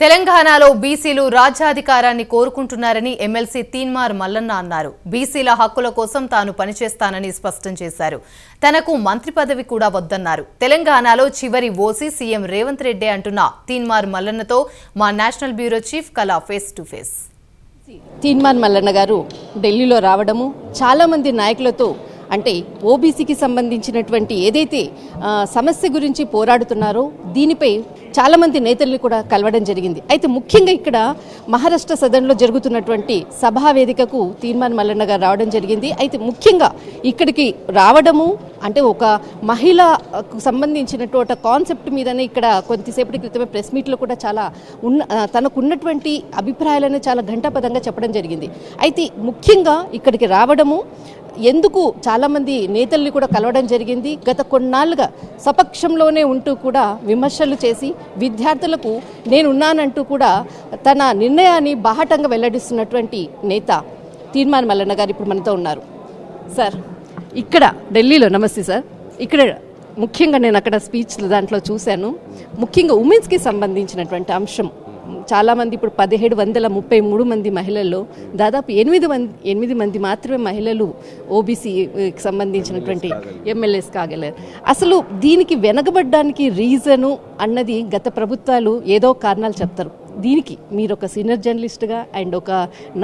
తెలంగాణలో బీసీలు రాజ్యాధికారాన్ని కోరుకుంటున్నారని ఎమ్మెల్సీ తీన్మార్ మల్లన్న అన్నారు. బీసీల హక్కుల కోసం తాను పనిచేస్తానని స్పష్టం చేశారు. తనకు మంత్రి పదవి కూడా వద్దన్నారు. తెలంగాణలో చివరి ఓసీ సీఎం రేవంత్ రెడ్డి అంటున్న తీన్మార్ మల్లన్నతో మా national bureau chief Kala face to face. Teenmaar Mallanna garu ఢిల్లీలో రావడము చాలామంది నాయకులతో అంటే ఓబీసీకి సంబంధించినటువంటి ఏదైతే సమస్య గురించి పోరాడుతున్నారో దీనిపై చాలామంది నేతల్ని కూడా కలవడం జరిగింది. అయితే ముఖ్యంగా ఇక్కడ మహారాష్ట్ర సదన్లో జరుగుతున్నటువంటి సభా వేదికకు తీర్మాన్ మల్లన్న గారు రావడం జరిగింది. అయితే ముఖ్యంగా ఇక్కడికి రావడము అంటే ఒక మహిళకు సంబంధించినటువంటి కాన్సెప్ట్ మీదనే ఇక్కడ కొద్దిసేపటి క్రితమే ప్రెస్ మీట్లో కూడా చాలా ఉన్న తనకున్నటువంటి అభిప్రాయాలను చాలా ఘంటాపదంగా చెప్పడం జరిగింది. అయితే ముఖ్యంగా ఇక్కడికి రావడము ఎందుకు చాలామంది నేతల్ని కూడా కలవడం జరిగింది? గత కొన్నాళ్ళుగా సపక్షంలోనే ఉంటూ కూడా విమర్శలు చేసి విద్యార్థులకు నేనున్నానంటూ కూడా తన నిర్ణయాన్ని బాహటంగా వెల్లడిస్తున్నటువంటి నేత తీర్మాన్ మల్లన్న గారు ఇప్పుడు మనతో ఉన్నారు. సార్ ఇక్కడ ఢిల్లీలో నమస్తే సార్. ఇక్కడ ముఖ్యంగా నేను అక్కడ స్పీచ్ దాంట్లో చూశాను. ముఖ్యంగా ఉమెన్స్కి సంబంధించినటువంటి అంశం చాలామంది ఇప్పుడు పదిహేడు వందల ముప్పై మూడు మంది మహిళల్లో దాదాపు ఎనిమిది మంది ఎనిమిది మంది మాత్రమే మహిళలు ఓబీసీకి సంబంధించినటువంటి ఎమ్మెల్యేస్ కాగలరు. అసలు దీనికి వెనకబడ్డానికి రీజను అన్నది గత ప్రభుత్వాలు ఏదో కారణాలు చెప్తారు. దీనికి మీరు ఒక సీనియర్ జర్నలిస్ట్గా అండ్ ఒక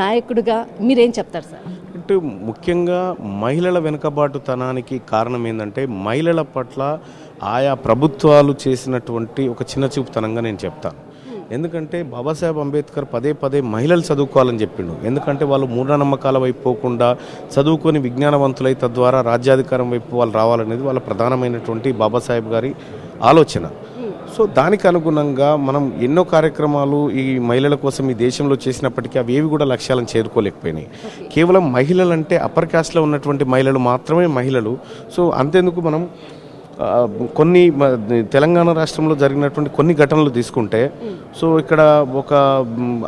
నాయకుడిగా మీరేం చెప్తారు సార్? అంటే ముఖ్యంగా మహిళల వెనుకబాటుతనానికి కారణం ఏంటంటే మహిళల పట్ల ఆయా ప్రభుత్వాలు చేసినటువంటి ఒక చిన్న చూపుతనంగా నేను చెప్తాను. ఎందుకంటే బాబాసాహెబ్ అంబేద్కర్ పదే పదే మహిళలు చదువుకోవాలని చెప్పిండు. ఎందుకంటే వాళ్ళు మూఢనమ్మకాల వైపు పోకుండా చదువుకొని విజ్ఞానవంతులై తద్వారా రాజ్యాధికారం వైపు వాళ్ళు రావాలనేది వాళ్ళ ప్రధానమైనటువంటి బాబాసాహెబ్ గారి ఆలోచన. సో దానికి అనుగుణంగా మనం ఎన్నో కార్యక్రమాలు ఈ మహిళల కోసం ఈ దేశంలో చేసినప్పటికీ అవి ఏవి కూడా లక్ష్యాలను చేరుకోలేకపోయినాయి. కేవలం మహిళలు అంటే అప్పర్ క్యాస్ట్లో ఉన్నటువంటి మహిళలు మాత్రమే మహిళలు. సో అంతేందుకు మనం కొన్ని మ- తెలంగాణ రాష్ట్రంలో జరిగినటువంటి కొన్ని ఘటనలు తీసుకుంటే సో ఇక్కడ ఒక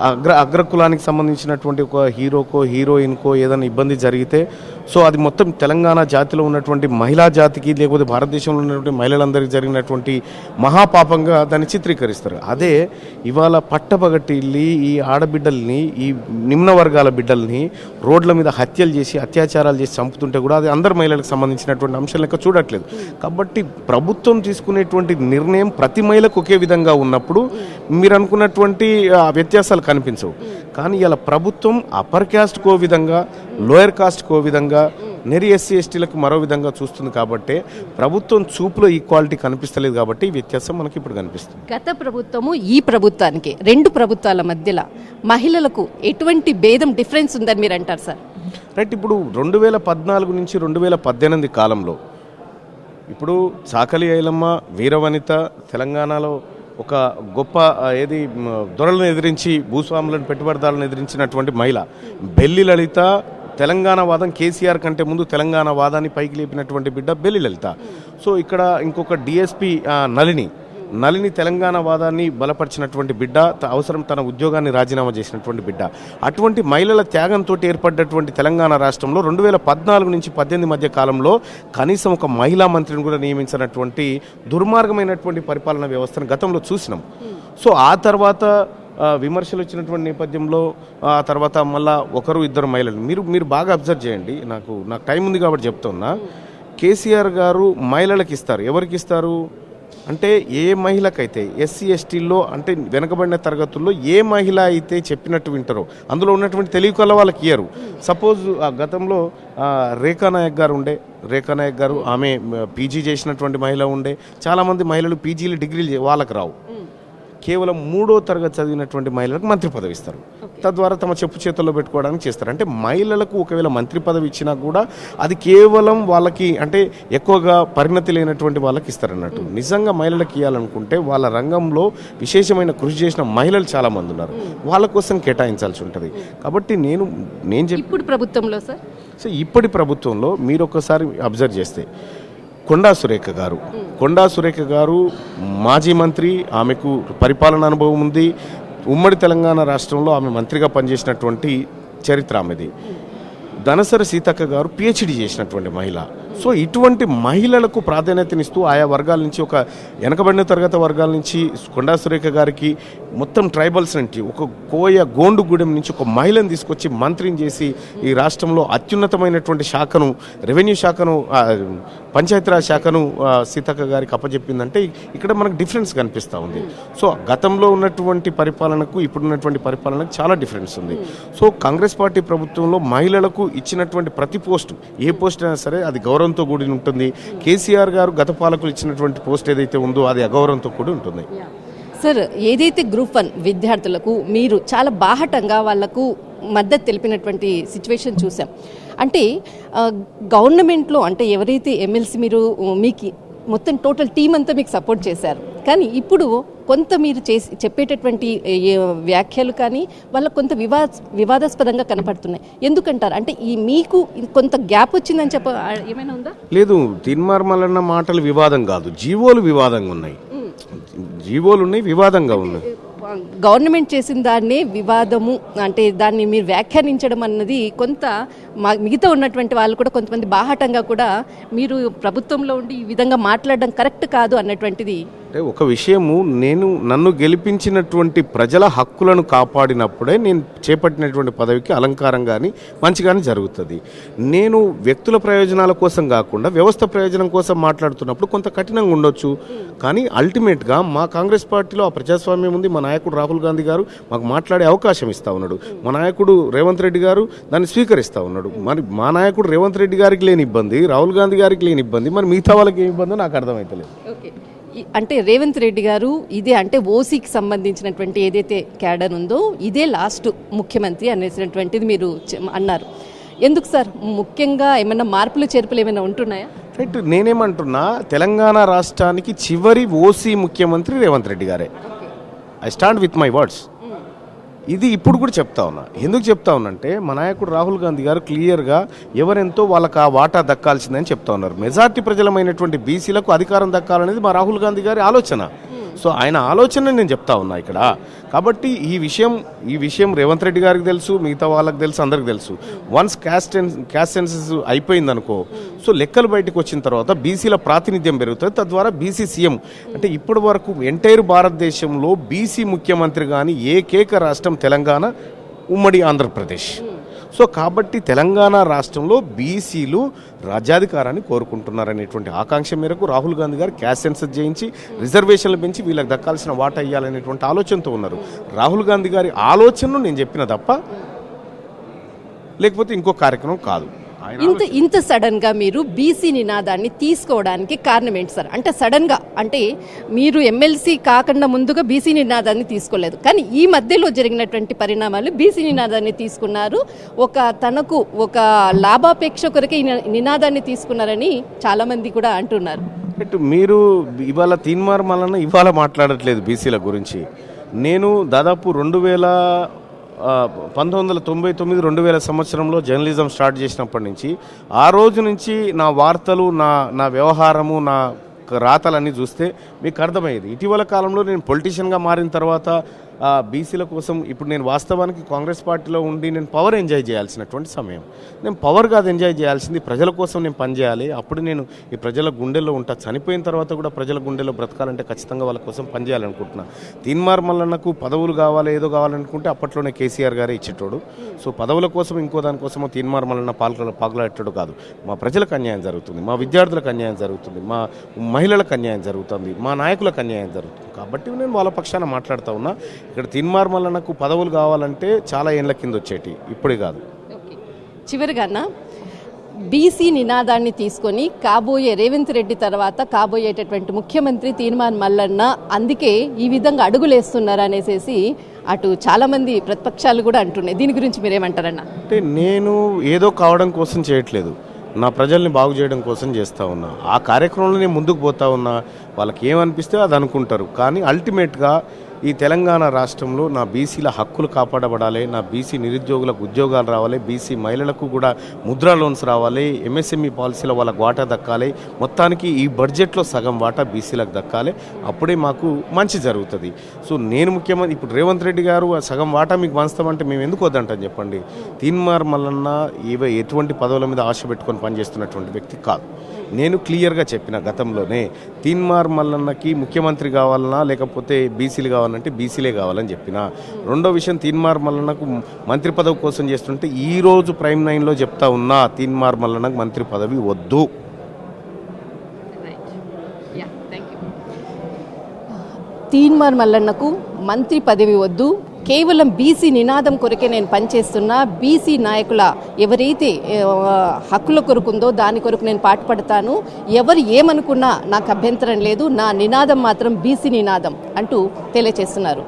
అగ్ర అగ్రకులానికి సంబంధించినటువంటి ఒక హీరోకో హీరోయిన్కో ఏదైనా ఇబ్బంది జరిగితే సో అది మొత్తం తెలంగాణ జాతిలో ఉన్నటువంటి మహిళా జాతికి లేకపోతే భారతదేశంలో ఉన్నటువంటి మహిళలందరికీ జరిగినటువంటి మహాపాపంగా దాన్ని చిత్రీకరిస్తారు. అదే ఇవాళ పట్టపగటిల్లి ఈ ఆడబిడ్డల్ని ఈ నిమ్న వర్గాల బిడ్డల్ని రోడ్ల మీద హత్యలు చేసి అత్యాచారాలు చేసి చంపుతుంటే కూడా అది అందరు మహిళలకు సంబంధించినటువంటి అంశం లెక్క చూడట్లేదు. కాబట్టి ప్రభుత్వం తీసుకునేటువంటి నిర్ణయం ప్రతి మహిళకు ఒకే విధంగా ఉన్నప్పుడు మీరు అనుకున్నటువంటి వ్యత్యాసాలు కనిపించవు. కానీ ఇలా ప్రభుత్వం అప్పర్ క్యాస్ట్కో విధంగా లోయర్ కాస్ట్కో విధంగా నెరి ఎస్సీ ఎస్టీలకు మరో విధంగా చూస్తుంది కాబట్టి ప్రభుత్వం చూపులో ఈక్వాలిటీ కనిపిస్తలేదు కాబట్టి వ్యత్యాసం మనకి ఇప్పుడు కనిపిస్తుంది. గత ప్రభుత్వము ఈ ప్రభుత్వానికి రెండు ప్రభుత్వాల మధ్యలో మహిళలకు ఎటువంటి భేదం డిఫరెన్స్ ఉందని మీరు అంటారు సార్? రైట్ ఇప్పుడు రెండు వేల పద్నాలుగు నుంచి రెండు వేల పద్దెనిమిది కాలంలో ఇప్పుడు చాకలి ఐలమ్మ వీరవనిత తెలంగాణలో ఒక గొప్ప ఏది దొరలను ఎదిరించి భూస్వాములను పెట్టుబడిదారులను ఎదిరించినటువంటి మహిళ. బెల్లి లలిత తెలంగాణ వాదం కేసీఆర్ కంటే ముందు తెలంగాణ వాదాన్ని పైకి లేపినటువంటి బిడ్డ బెల్లి లలిత. సో ఇక్కడ ఇంకొక డిఎస్పి నలిని నలిని తెలంగాణ వాదాన్ని బలపరిచినటువంటి బిడ్డ అవసరం తన ఉద్యోగాన్ని రాజీనామా చేసినటువంటి బిడ్డ. అటువంటి మహిళల త్యాగంతో ఏర్పడ్డటువంటి తెలంగాణ రాష్ట్రంలో రెండు వేల పద్నాలుగు నుంచి పద్దెనిమిది మధ్య కాలంలో కనీసం ఒక మహిళా మంత్రిని కూడా నియమించినటువంటి దుర్మార్గమైనటువంటి పరిపాలన వ్యవస్థను గతంలో చూసినాం. సో ఆ తర్వాత విమర్శలు వచ్చినటువంటి నేపథ్యంలో ఆ తర్వాత మళ్ళా ఒకరు ఇద్దరు మహిళలు. మీరు మీరు బాగా అబ్జర్వ్ చేయండి. నాకు నాకు టైం ఉంది కాబట్టి చెప్తున్నా. కేసీఆర్ గారు మహిళలకు ఇస్తారు. ఎవరికి ఇస్తారు? అంటే ఏ మహిళకైతే ఎస్సీ ఎస్టీల్లో అంటే వెనకబడిన తరగతుల్లో ఏ మహిళ అయితే చెప్పినట్టు వింటారో అందులో ఉన్నటువంటి తెలివి కల వాళ్ళకి ఇయ్యరు. సపోజ్ ఆ గతంలో రేఖా నాయక్ గారు ఉండే రేఖా నాయక్ గారు ఆమె పీజీ చేసినటువంటి మహిళ ఉండే చాలామంది మహిళలు పీజీలు డిగ్రీలు వాళ్ళకి రావు. కేవలం మూడో తరగతి చదివినటువంటి మహిళలకు మంత్రి పదవి ఇస్తారు. తద్వారా తమ చెప్పు చేతుల్లో పెట్టుకోవడానికి చేస్తారు. అంటే మహిళలకు ఒకవేళ మంత్రి పదవి ఇచ్చినా కూడా అది కేవలం వాళ్ళకి అంటే ఎక్కువగా పరిణతి లేనటువంటి వాళ్ళకి ఇస్తారు అన్నట్టు నిజంగా మహిళలకు ఇవ్వాలనుకుంటే వాళ్ళ రంగంలో విశేషమైన కృషి చేసిన మహిళలు చాలా మంది ఉన్నారు వాళ్ళ కోసం కేటాయించాల్సి ఉంటుంది. కాబట్టి నేను నేను చెప్పి ఇప్పుడు ప్రభుత్వంలో సార్? సో ఇప్పటి ప్రభుత్వంలో మీరు ఒక్కసారి అబ్జర్వ్ చేస్తే కొండా సురేఖ గారు. కొండా సురేఖ గారు మాజీ మంత్రి ఆమెకు పరిపాలన అనుభవం ఉంది. ఉమ్మడి తెలంగాణ రాష్ట్రంలో ఆమె మంత్రిగా పనిచేసినటువంటి చరిత్ర ఆమెది. ధనసర సీతక్క గారు పిహెచ్డి చేసినటువంటి మహిళ. సో ఇటువంటి మహిళలకు ప్రాధాన్యతనిస్తూ ఆయా వర్గాల నుంచి ఒక వెనకబడిన తరగతి వర్గాల నుంచి కొండా సురేఖ గారికి మొత్తం ట్రైబల్స్ నుంచి ఒక కోయ గోండుగూడెం నుంచి ఒక మహిళను తీసుకొచ్చి మంత్రిని చేసి ఈ రాష్ట్రంలో అత్యున్నతమైనటువంటి శాఖను రెవెన్యూ శాఖను పంచాయతీరాజ్ శాఖను సీతక్క గారికి అప్పచెప్పిందంటే ఇక్కడ మనకు డిఫరెన్స్ కనిపిస్తూ ఉంది. సో గతంలో ఉన్నటువంటి పరిపాలనకు ఇప్పుడున్నటువంటి పరిపాలనకు చాలా డిఫరెన్స్ ఉంది. సో కాంగ్రెస్ పార్టీ ప్రభుత్వంలో మహిళలకు ఇచ్చినటువంటి ప్రతి పోస్టు ఏ పోస్ట్ అయినా సరే అది అగౌరవంతో కూడి ఉంటుంది. కేసీఆర్ గారు గత పాలకులు ఇచ్చినటువంటి పోస్ట్ ఏదైతే ఉందో అది అగౌరవంతో కూడి ఉంటుంది. సార్ ఏదైతే గ్రూప్ వన్ విద్యార్థులకు మీరు చాలా బాహటంగా వాళ్ళకు మద్దతు తెలిపినటువంటి సిచ్యువేషన్ చూసాం. అంటే గవర్నమెంట్లో అంటే ఎవరైతే ఎమ్మెల్సీ మీరు మీకు మొత్తం టోటల్ టీం అంతా మీకు సపోర్ట్ చేశారు. కానీ ఇప్పుడు కొంత మీరు చేసి చెప్పేటటువంటి వ్యాఖ్యలు కానీ వాళ్ళకు కొంత వివా వివాదాస్పదంగా కనపడుతున్నాయి. ఎందుకంటారు? అంటే ఈ మీకు కొంత గ్యాప్ వచ్చిందని చెప్ప ఏమైనా ఉందా? లేదు తిన్మార్మలన్న మాటలు వివాదం కాదు. జీవోలు వివాదంగా ఉన్నాయి. జీవోలు ఉన్నాయి వివాదంగా ఉన్నాయి. గవర్నమెంట్ చేసిన దాన్నే వివాదము అంటే దాన్ని మీరు వ్యాఖ్యానించడం అన్నది కొంత మిగతా ఉన్నటువంటి వాళ్ళు కూడా కొంతమంది బాహాటంగా కూడా మీరు ప్రభుత్వంలో ఉండి ఈ విధంగా మాట్లాడడం కరెక్ట్ కాదు అన్నటువంటిది అంటే ఒక విషయము నేను నన్ను గెలిపించినటువంటి ప్రజల హక్కులను కాపాడినప్పుడే నేను చేపట్టినటువంటి పదవికి అలంకారం కానీ మంచి కానీ జరుగుతుంది. నేను వ్యక్తుల ప్రయోజనాల కోసం కాకుండా వ్యవస్థ ప్రయోజనం కోసం మాట్లాడుతున్నప్పుడు కొంత కఠినంగా ఉండొచ్చు. కానీ అల్టిమేట్గా మా కాంగ్రెస్ పార్టీలో ఆ ప్రజాస్వామ్యం ఉంది. మా నాయకుడు రాహుల్ గాంధీ గారు మాకు మాట్లాడే అవకాశం ఇస్తా ఉన్నాడు. మా నాయకుడు రేవంత్ రెడ్డి గారు దాన్ని స్వీకరిస్తూ ఉన్నాడు. మరి మా నాయకుడు రేవంత్ రెడ్డి గారికి లేని ఇబ్బంది రాహుల్ గాంధీ గారికి లేని ఇబ్బంది మరి మిగతా వాళ్ళకి ఏమి ఇబ్బందో నాకు అర్థమవుతలేదు అంటే రేవంత్ రెడ్డి గారు ఇదే అంటే ఓసీకి సంబంధించినటువంటి ఏదైతే క్యాడర్ ఉందో ఇదే లాస్ట్ ముఖ్యమంత్రి అనేసినటువంటిది మీరు అన్నారు. ఎందుకు సార్? ముఖ్యంగా ఏమైనా మార్పులు చేర్పులు ఏమైనా ఉంటున్నాయా? రైట్ నేనేమంటున్నా తెలంగాణ రాష్ట్రానికి చివరి ఓసీ ముఖ్యమంత్రి రేవంత్ రెడ్డి గారే. I stand with my words ఇది ఇప్పుడు కూడా చెప్తా ఉన్నా. ఎందుకు చెప్తా ఉన్నానంటే మా నాయకుడు రాహుల్ గాంధీ గారు క్లియర్గా ఎవరెంతో వాళ్ళకి ఆ వాటా దక్కాల్సిందని చెప్తా ఉన్నారు. మెజార్టీ ప్రజలమైనటువంటి బీసీలకు అధికారం దక్కాలనేది మా రాహుల్ గాంధీ గారి ఆలోచన. సో ఆయన ఆలోచన నేను చెప్తా ఉన్నా ఇక్కడ. కాబట్టి ఈ విషయం ఈ విషయం రేవంత్ రెడ్డి గారికి తెలుసు మిగతా వాళ్ళకి తెలుసు అందరికి తెలుసు. వన్స్ క్యాస్ట్ క్యాస్ట్ సెన్సెస్ అయిపోయిందనుకో సో లెక్కలు బయటకు వచ్చిన తర్వాత బీసీల ప్రాతినిధ్యం పెరుగుతుంది. తద్వారా బీసీ సీఎం అంటే ఇప్పటి వరకు ఎంటైర్ భారతదేశంలో బీసీ ముఖ్యమంత్రి కానీ ఏకైక రాష్ట్రం తెలంగాణ ఉమ్మడి ఆంధ్రప్రదేశ్. సో కాబట్టి తెలంగాణ రాష్ట్రంలో బీసీలు రాజ్యాధికారాన్ని కోరుకుంటున్నారనేటువంటి ఆకాంక్ష మేరకు రాహుల్ గాంధీ గారు క్యాష్ సెన్సస్ చేయించి రిజర్వేషన్లు పెంచి వీళ్ళకి దక్కాల్సిన వాటా ఇవ్వాలనేటువంటి ఆలోచనతో ఉన్నారు. రాహుల్ గాంధీ గారి ఆలోచనను నేను చెప్పిన తప్ప లేకపోతే ఇంకో కార్యక్రమం కాదు. ఇంత ఇంత సడన్గా మీరు బీసీ నినాదాన్ని తీసుకోవడానికి కారణం ఏంటి సార్? అంటే సడన్గా అంటే మీరు ఎమ్మెల్సీ కాకుండా ముందుగా బీసీ నినాదాన్ని తీసుకోలేదు. కానీ ఈ మధ్యలో జరిగినటువంటి పరిణామాలు బీసీ నినాదాన్ని తీసుకున్నారు. ఒక తనకు ఒక లాభాపేక్ష కొరకే నినాదాన్ని తీసుకున్నారని చాలా మంది కూడా అంటున్నారు. మీరు ఇవాళ తీన్మార్ మల్లన్న ఇవాళ మాట్లాడట్లేదు బీసీల గురించి. నేను దాదాపు రెండు వేల పంతొమ్మిది వందల తొంభై తొమ్మిది రెండు వేల సంవత్సరంలో జర్నలిజం స్టార్ట్ చేసినప్పటి నుంచి ఆ రోజు నుంచి నా వార్తలు నా నా వ్యవహారము నా రాతలన్నీ చూస్తే మీకు అర్థమయ్యేది. ఇటీవల కాలంలో నేను పొలిటీషియన్గా మారిన తర్వాత బీసీల కోసం ఇప్పుడు నేను వాస్తవానికి కాంగ్రెస్ పార్టీలో ఉండి నేను పవర్ ఎంజాయ్ చేయాల్సినటువంటి సమయం. నేను పవర్ కాదు ఎంజాయ్ చేయాల్సింది ప్రజల కోసం నేను పనిచేయాలి అప్పుడు నేను ఈ ప్రజల గుండెల్లో ఉంటా. చనిపోయిన తర్వాత కూడా ప్రజల గుండెల్లో బ్రతకాలంటే ఖచ్చితంగా వాళ్ళ కోసం పనిచేయాలనుకుంటున్నా తీన్మార్ మల్లన్నకు పదవులు కావాలి ఏదో కావాలనుకుంటే అప్పట్లోనే కేసీఆర్ గారే ఇచ్చేటోడు. సో పదవుల కోసం ఇంకో దానికోసమో తీన్మార్ మల్లన్న పాల్గొల పాల్గొనేటోడు కాదు. మా ప్రజలకు అన్యాయం జరుగుతుంది. మా విద్యార్థులకు అన్యాయం జరుగుతుంది. మా మహిళలకు అన్యాయం జరుగుతుంది. మా నాయకులకు అన్యాయం జరుగుతుంది. కాబట్టి నేను వాళ్ళ పక్షాన మాట్లాడుతూ ఉన్నా. ఇక్కడ తీన్మార్ మల్లన్నకు పదవులు కావాలంటే చాలా ఏళ్ళ కింద వచ్చేటి. ఇప్పుడే కాదు. చివరిగాన బీసీ నినాదాన్ని తీసుకొని కాబోయే రేవంత్ రెడ్డి తర్వాత కాబోయేటటువంటి ముఖ్యమంత్రి తీర్మాన్ మల్లన్న అందుకే ఈ విధంగా అడుగులేస్తున్నారు అనేసి అటు చాలామంది ప్రతిపక్షాలు కూడా అంటున్నాయి. దీని గురించి మీరేమంటారన్న? అంటే నేను ఏదో కావడం కోసం చేయట్లేదు. నా ప్రజల్ని బాగు చేయడం కోసం చేస్తూ ఉన్నా. ఆ కార్యక్రమంలో నేను ముందుకు పోతా ఉన్నా. వాళ్ళకి ఏమనిపిస్తే అది అనుకుంటారు. కానీ అల్టిమేట్గా ఈ తెలంగాణ రాష్ట్రంలో నా బీసీల హక్కులు కాపాడబడాలి నా బీసీ నిరుద్యోగులకు ఉద్యోగాలు రావాలి బీసీ మహిళలకు కూడా ముద్రా లోన్స్ రావాలి ఎంఎస్ఎంఈ పాలసీల వాళ్ళకి వాటా దక్కాలి మొత్తానికి ఈ బడ్జెట్లో సగం వాటా బీసీలకు దక్కాలి. అప్పుడే మాకు మంచి జరుగుతుంది. సో నేను ముఖ్యమంత్రి ఇప్పుడు రేవంత్ రెడ్డి గారు సగం వాటా మీకు పంచుతామంటే మేము ఎందుకు వద్దంటని చెప్పండి? తీన్మార్ మల్లన్న ఇవ ఎటువంటి పదవుల మీద ఆశ పెట్టుకొని పనిచేస్తున్నటువంటి వ్యక్తి కాదు. నేను క్లియర్గా చెప్పిన గతంలోనే తీన్మార్ మల్లన్నకి ముఖ్యమంత్రి కావాలన్నా లేకపోతే బీసీలు కావాలంటే బీసీలే కావాలని చెప్పిన. రెండో విషయం తీన్మార్ మల్లన్నకు మంత్రి పదవి కోసం చేస్తుంటే ఈ రోజు ప్రైమ్ నైన్లో చెప్తా ఉన్నా తీన్మార్ మల్లన్నకు మంత్రి పదవి వద్దు. తీన్మార్ మల్లన్నకు మంత్రి పదవి వద్దు. కేవలం బీసీ నినాదం కొరకే నేను పనిచేస్తున్నా బీసీ నాయకుల ఎవరైతే హక్కుల హక్కుల కొరకుందో దాని కొరకు నేను పాటుపడతాను. ఎవరు ఏమనుకున్నా నాకు అభ్యంతరం లేదు నా నినాదం మాత్రం బీసీ నినాదం అంటూ తెలియచేస్తున్నారు.